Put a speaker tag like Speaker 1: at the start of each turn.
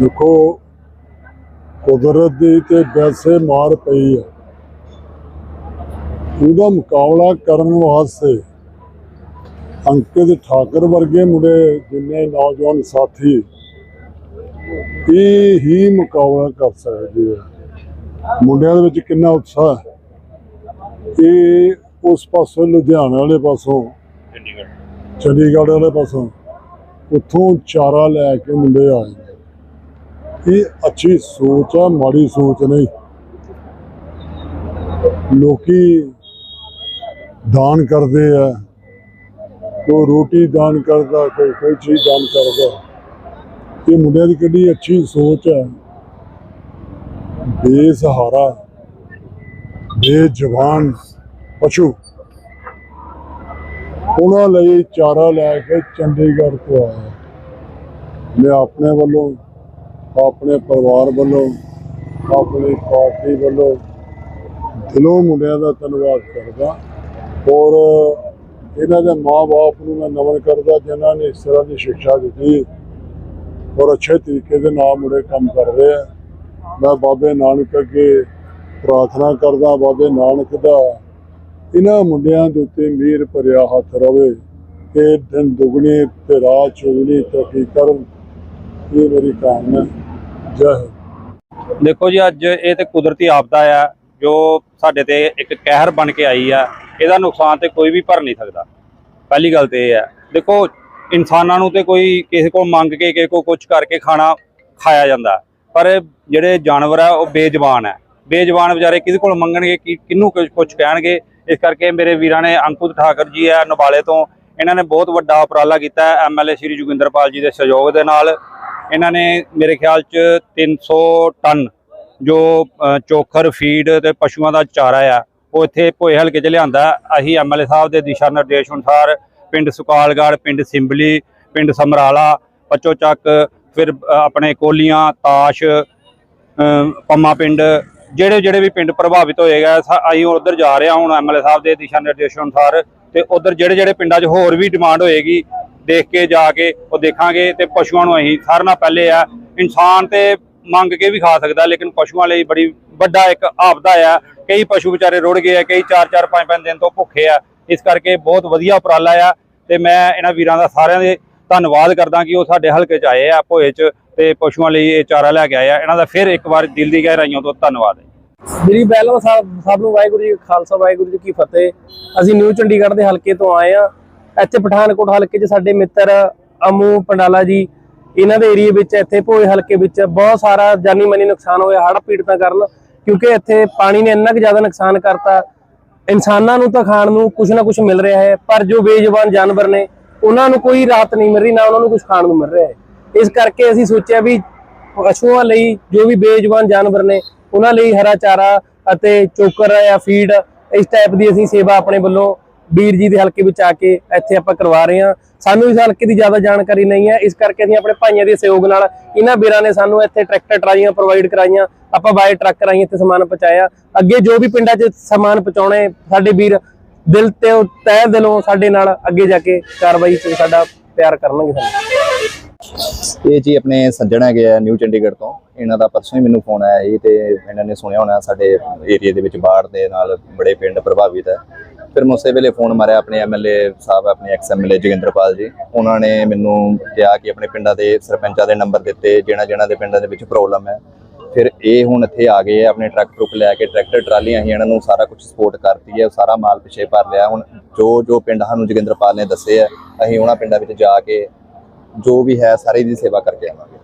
Speaker 1: ਦੇਖੋ ਕੁਦਰਤ ਦੀ ਤੇ ਵੈਸੇ ਮਾਰ ਪਈ ਹੈ। ਉਹਦਾ ਮੁਕਾਬਲਾ ਕਰਨ ਵਾਸਤੇ ਅੰਕਿਤ ਠਾਕਰ ਵਰਗੇ ਮੁੰਡੇ ਜਿੰਨੇ ਨੌਜਵਾਨ ਸਾਥੀ ਇਹ ਹੀ ਮੁਕਾਬਲਾ ਕਰ ਸਕਦੇ ਆ? ਮੁੰਡਿਆਂ ਦੇ ਵਿੱਚ ਕਿੰਨਾ ਉਤਸ਼ਾਹ ਹੈ? ਇਹ ਉਸ ਪਾਸੋਂ ਲੁਧਿਆਣਾ ਵਾਲੇ ਪਾਸੋਂ
Speaker 2: ਚੰਡੀਗੜ੍ਹ।
Speaker 1: ਚੰਡੀਗੜ੍ਹ ਵਾਲੇ ਪਾਸੋਂ ਉੱਥੋਂ ਚਾਰਾ ਲੈ ਕੇ ਮੁੰਡੇ ਆਏ। ਇਹ ਅੱਛੀ ਸੋਚ ਆ ਮਾੜੀ ਸੋਚ ਨਹੀਂ ਲੋਕੀ ਦਾਨ ਕਰਦੇ ਆ ਕੋਈ ਰੋਟੀ ਦਾਨ ਕਰਦਾ ਕੋਈ ਕੋਈ ਚੀਜ਼ ਦਾਨ ਕਰਦਾ ਇਹ ਮੁੰਡਿਆਂ ਦੀ ਕਿੰਨੀ ਅੱਛੀ ਸੋਚ ਹੈ ਬੇਸਹਾਰਾ ਬੇਜਵਾਨ ਪਸ਼ੂ ਉਹਨਾਂ ਲਈ ਚਾਰਾ ਲੈ ਕੇ ਚੰਡੀਗੜ੍ਹ ਤੋਂ ਆਇਆ ਮੈਂ ਆਪਣੇ ਵੱਲੋਂ ਆਪਣੇ ਪਰਿਵਾਰ ਵੱਲੋਂ, ਆਪਣੀ ਪਾਰਟੀ ਵੱਲੋਂ ਦਿਲੋਂ ਮੁੰਡਿਆਂ ਦਾ ਧੰਨਵਾਦ ਕਰਦਾ। ਔਰ ਇਹਨਾਂ ਦੇ ਮਾਪੇ ਨੂੰ ਮੈਂ ਨਮਨ ਕਰਦਾ, ਜਿਨ੍ਹਾਂ ਨੇ ਇਸ ਤਰ੍ਹਾਂ ਦੀ ਸਿੱਖਿਆ ਦਿੱਤੀ ਔਰ ਅੱਛੇ ਤਰੀਕੇ ਦੇ ਨਾਲ ਮੁੰਡੇ ਕੰਮ ਕਰ ਰਹੇ ਆ। ਮੈਂ ਬਾਬੇ ਨਾਨਕ ਅੱਗੇ ਪ੍ਰਾਰਥਨਾ ਕਰਦਾ, ਬਾਬੇ ਨਾਨਕ ਦਾ ਇਹਨਾਂ ਮੁੰਡਿਆਂ ਦੇ ਉੱਤੇ ਮਿਹਰ ਭਰਿਆ ਹੱਥ ਰਵੇ। ਕਿ ਦਿਨ ਦੁਗਣੀ ਤੇ ਰਾਤ ਚੌਗਣੀ ਤਰੱਕੀ ਕਰਨ, ਇਹ ਮੇਰੀ ਕਾਮਨਾ ਹੈ। ਜੈ ਹਿੰਦ
Speaker 2: ਦੇਖੋ ਜੀ, ਅੱਜ ਇਹ ਤੇ ਕੁਦਰਤੀ ਆਪਦਾ ਆ, ਜੋ ਸਾਡੇ ਤੇ ਇੱਕ ਕਹਿਰ ਬਣ ਕੇ ਆਈ ਆ, ਇਹਦਾ ਨੁਕਸਾਨ ਤੇ ਕੋਈ ਵੀ ਭਰ ਨਹੀਂ ਸਕਦਾ। ਪਹਿਲੀ ਗੱਲ ਤੇ ਇਹ ਹੈ ਦੇਖੋ, ਇਨਸਾਨਾਂ ਨੂੰ ਤੇ ਕੋਈ ਕਿਸੇ ਕੋਲ ਮੰਗ ਕੇ, ਕਿਸੇ ਕੋਲ ਕੁਝ ਕਰਕੇ ਖਾਣਾ ਖਾਇਆ ਜਾਂਦਾ। ਪਰ ਜਿਹੜੇ ਜਾਨਵਰ ਆ, ਉਹ ਬੇਜ਼ਬਾਨ ਹੈ ਬੇਜ਼ਬਾਨ ਵਿਚਾਰੇ ਕਿਹਦੇ ਕੋਲ ਮੰਗਣਗੇ, ਕਿ ਕਿਹਨੂੰ ਕੁਝ ਕੁਝ ਕਹਿਣਗੇ? ਇਸ ਕਰਕੇ ਮੇਰੇ ਵੀਰਾਂ ਨੇ ਅੰਕੁਤ ਠਾਕਰ ਜੀ ਆ, ਨਵਾਲੇ ਤੋਂ, ਇਹਨਾਂ ਨੇ ਬਹੁਤ ਵੱਡਾ ਉਪਰਾਲਾ ਕੀਤਾ ਐਮਐਲਏ ਸ਼੍ਰੀ ਜੋਗਿੰਦਰਪਾਲ ਜੀ ਦੇ ਸਹਿਯੋਗ ਦੇ ਨਾਲ। ਇਹਨਾਂ ਨੇ ਮੇਰੇ ਖਿਆਲ ਚ 300 ਟਨ ਜੋ ਚੋਖਰ ਫੀਡ ਤੇ ਪਸ਼ੂਆਂ ਦਾ ਚਾਰਾ ਆ ਉਹ ਇੱਥੇ ਭੋਏ ਹਲਕੇ 'ਚ ਲਿਆਂਦਾ। ਅਸੀਂ ਐਮਐਲਏ ਸਾਹਿਬ ਦੇ ਦਿਸ਼ਾ ਨਿਰਦੇਸ਼ ਅਨੁਸਾਰ ਪਿੰਡ ਸੁਕਾਲਗੜ੍ਹ ਪਿੰਡ ਸਿੰਬਲੀ ਪਿੰਡ ਸਮਰਾਲਾ ਪੱਚੋ ਚੱਕ ਫਿਰ ਆਪਣੇ ਕੋਲੀਆਂ ਤਾਸ਼ ਅ, ਪੰਮਾ ਪਿੰਡ ਜਿਹੜੇ ਜਿਹੜੇ ਵੀ ਪਿੰਡ ਪ੍ਰਭਾਵਿਤ ਹੋਏਗਾ ਸਾ- ਅਸੀਂ ਉਧਰ ਜਾ ਰਹੇ ਹਾਂ ਹੁਣ ਐਮਐਲਏ ਸਾਹਿਬ ਦੇ ਦਿਸ਼ਾ ਨਿਰਦੇਸ਼ ਅਨੁਸਾਰ ਤੇ ਉਧਰ ਜਿਹੜੇ ਜਿਹੜੇ ਪਿੰਡਾਂ 'ਚ ਹੋਰ ਵੀ ਡਿਮਾਂਡ ਹੋਏਗੀ ਦੇਖ ਕੇ ਜਾ ਕੇ ਉਹ ਦੇਖਾਂਗੇ ਤੇ ਪਸ਼ੂਆਂ ਨੂੰ ਅਸੀਂ ਸਾਰਿਆਂ ਨਾਲ ਪਹਿਲੇ ਆ। ਇਨਸਾਨ ਤੇ ਮੰਗ ਕੇ ਵੀ ਖਾ ਸਕਦਾ, ਲੇਕਿਨ ਪਸ਼ੂਆਂ ਲਈ ਬੜੀ ਵੱਡਾ ਇੱਕ ਆਪਦਾ ਆ। ਕਈ ਪਸ਼ੂ ਵਿਚਾਰੇ ਰੁੜ ਗਏ ਆ, ਕਈ 4-4 5-5 ਦਿਨ ਤੋਂ ਭੁੱਖੇ ਆ। ਇਸ ਕਰਕੇ ਬਹੁਤ ਵਧੀਆ ਉਪਰਾਲਾ ਆ ਤੇ ਮੈਂ ਇਹਨਾਂ ਵੀਰਾਂ ਦਾ ਸਾਰਿਆਂ ਦੇ ਧੰਨਵਾਦ ਕਰਦਾ ਕਿ ਉਹ ਸਾਡੇ ਹਲਕੇ 'ਚ ਆਏ ਆ, ਭੋਏ 'ਚ, ਤੇ ਪਸ਼ੂਆਂ ਲਈ ਇਹ ਚਾਰਾ ਲੈ ਕੇ ਆਏ ਆ। ਇਹਨਾਂ ਦਾ ਫਿਰ ਇੱਕ ਵਾਰ ਦਿਲ ਦੀ ਗਹਿਰਾਈਆਂ ਤੋਂ ਧੰਨਵਾਦ। ਹੈ
Speaker 3: ਮੇਰੀ ਪਹਿਲਾਂ ਸਾਹਿਬ, ਸਭ ਨੂੰ ਵਾਹਿਗੁਰੂ ਜੀ ਖਾਲਸਾ, ਵਾਹਿਗੁਰੂ ਜੀ ਕੀ ਫਤਿਹ। ਅਸੀਂ ਨਿਊ ਚੰਡੀਗੜ੍ਹ ਦੇ ਹਲਕੇ ਤੋਂ ਆਏ ਆ। ਇੱਥੇ ਪਠਾਨਕੋਟ ਹਲਕੇ 'ਚ ਸਾਡੇ ਮਿੱਤਰ ਅਮੂ ਪੰਡਾਲਾ ਜੀ, ਇਹਨਾਂ ਦੇ ਏਰੀਏ ਵਿੱਚ ਇੱਥੇ ਭੋਏ ਹਲਕੇ ਵਿੱਚ ਬਹੁਤ ਸਾਰਾ ਜਾਨੀ ਮਾਨੀ ਨੁਕਸਾਨ ਹੋਇਆ, ਹੜ੍ਹ ਪੀੜਤਾਂ ਕਾਰਨ, ਕਿਉਂਕਿ ਇੱਥੇ ਪਾਣੀ ਨੇ ਇੰਨਾ ਕੁ ਜ਼ਿਆਦਾ ਨੁਕਸਾਨ ਕਰਤਾ। ਇਨਸਾਨਾਂ ਨੂੰ ਤਾਂ ਖਾਣ ਨੂੰ ਕੁਝ ਨਾ ਕੁਝ ਮਿਲ ਰਿਹਾ ਹੈ, ਪਰ ਜੋ ਬੇਜ਼ੁਬਾਨ ਜਾਨਵਰ ਨੇ, ਉਹਨਾਂ ਨੂੰ ਕੋਈ ਰਾਹਤ ਨਹੀਂ ਮਿਲ ਰਹੀ, ਨਾ ਉਹਨਾਂ ਨੂੰ ਕੁਝ ਖਾਣ ਨੂੰ ਮਿਲ ਰਿਹਾ ਹੈ। ਇਸ ਕਰਕੇ ਅਸੀਂ ਸੋਚਿਆ ਵੀ ਪਸ਼ੂਆਂ ਲਈ ਜੋ ਵੀ ਬੇਜ਼ੁਬਾਨ ਜਾਨਵਰ ਨੇ, ਉਹਨਾਂ ਲਈ ਹਰਾ ਚਾਰਾ ਅਤੇ ਚੋਕਰ ਜਾਂ ਫੀਡ, ਇਸ ਟਾਈਪ ਦੀ ਅਸੀਂ ਸੇਵਾ ਆਪਣੇ ਵੱਲੋਂ ਵੀਰ ਜੀ ਦੇ ਹਲਕੇ ਵਿੱਚ ਆ ਕੇ ਇੱਥੇ ਆਪਾਂ ਕਰਵਾ ਰਹੇ ਹਾਂ। ਸਾਨੂੰ ਇਸ ਹਲਕੇ ਦੀ ਜ਼ਿਆਦਾ ਜਾਣਕਾਰੀ ਨਹੀਂ ਹੈ। ਇਸ ਕਰਕੇ ਅਸੀਂ ਆਪਣੇ ਭਾਈਆਂ ਦੇ ਸਹਿਯੋਗ ਨਾਲ ਇਹਨਾਂ ਵੀਰਾਂ ਨੇ ਸਾਨੂੰ ਇੱਥੇ ਟਰੈਕਟਰ ਟਰਾਲੀਆਂ ਪ੍ਰੋਵਾਈਡ ਕਰਾਈਆਂ। ਆਪਾਂ ਬਾਏ ਟਰੱਕ ਰਾਹੀਂ ਇੱਥੇ ਸਮਾਨ ਪਹੁੰਚਾਇਆ। ਅੱਗੇ ਜੋ ਵੀ ਪਿੰਡਾਂ 'ਚ ਸਮਾਨ ਪਹੁੰਚਾਉਣੇ, ਸਾਡੇ ਵੀਰ ਦਿਲ ਤੇ ਤਹਿ ਦਿਲੋਂ ਸਾਡੇ ਨਾਲ ਅੱਗੇ ਜਾ ਕੇ ਕਾਰਵਾਈ 'ਚ ਸਾਡਾ ਪਿਆਰ ਕਰਨਗੇ ਸਾਨੂੰ।
Speaker 4: ਇਹ ਜੀ ਆਪਣੇ ਸੱਜਣ ਹੈਗੇ ਆ ਨਿਊ ਚੰਡੀਗੜ੍ਹ ਤੋਂ। ਇਹਨਾਂ ਦਾ ਪਰਸੋਂ ਹੀ ਮੈਨੂੰ ਫੋਨ ਆਇਆ ਸੀ ਤੇ ਇਹਨਾਂ ਨੇ ਸੁਣਿਆ ਹੋਣਾ ਸਾਡੇ ਏਰੀਆ ਦੇ ਵਿੱਚ ਬਾੜ ਦੇ ਨਾਲ ਬੜੇ ਪਿੰਡ ਪ੍ਰਭਾਵਿਤ ਹੈ। ਫਿਰ ਮੈਂ ਉਸੇ ਵੇਲੇ ਫੋਨ ਮਾਰਿਆ ਆਪਣੇ ਐਮਐਲਏ ਸਾਹਿਬ, ਆਪਣੇ ਐਕਸ ਐਮਐਲਏ ਜੋਗਿੰਦਰਪਾਲ ਜੀ। ਉਹਨਾਂ ਨੇ ਮੈਨੂੰ ਕਿਹਾ ਕਿ ਆਪਣੇ ਪਿੰਡਾਂ ਦੇ ਸਰਪੰਚਾਂ ਦੇ ਨੰਬਰ ਦਿੱਤੇ ਜਿਹਨਾਂ ਜਿਹਨਾਂ ਦੇ ਪਿੰਡਾਂ ਦੇ ਵਿੱਚ ਪ੍ਰੋਬਲਮ ਹੈ। ਫਿਰ ਇਹ ਹੁਣ ਇੱਥੇ ਆ ਗਏ ਆ, ਆਪਣੇ ਟਰੱਕ ਟਰੁੱਕ ਲੈ ਕੇ, ਟਰੈਕਟਰ, ਟਰਾਲੀਆਂ ਹੀ ਇਹਨਾਂ ਨੂੰ ਸਾਰਾ ਕੁਝ ਸਪੋਰਟ ਕਰਤੀ ਹੈ, ਸਾਰਾ ਮਾਲ ਪਿੱਛੇ ਭਰ ਲਿਆ। ਹੁਣ ਜੋ ਜੋ ਪਿੰਡ ਸਾਨੂੰ ਜੋਗਿੰਦਰਪਾਲ ਨੇ ਦੱਸੇ ਆ ਅਸੀਂ ਉਹਨਾਂ ਪਿੰਡਾਂ ਵਿੱਚ ਜਾ ਕੇ ਜੋ ਵੀ ਹੈ, ਸਾਰੇ ਦੀ ਸੇਵਾ ਕਰਕੇ ਆਵਾਂਗੇ।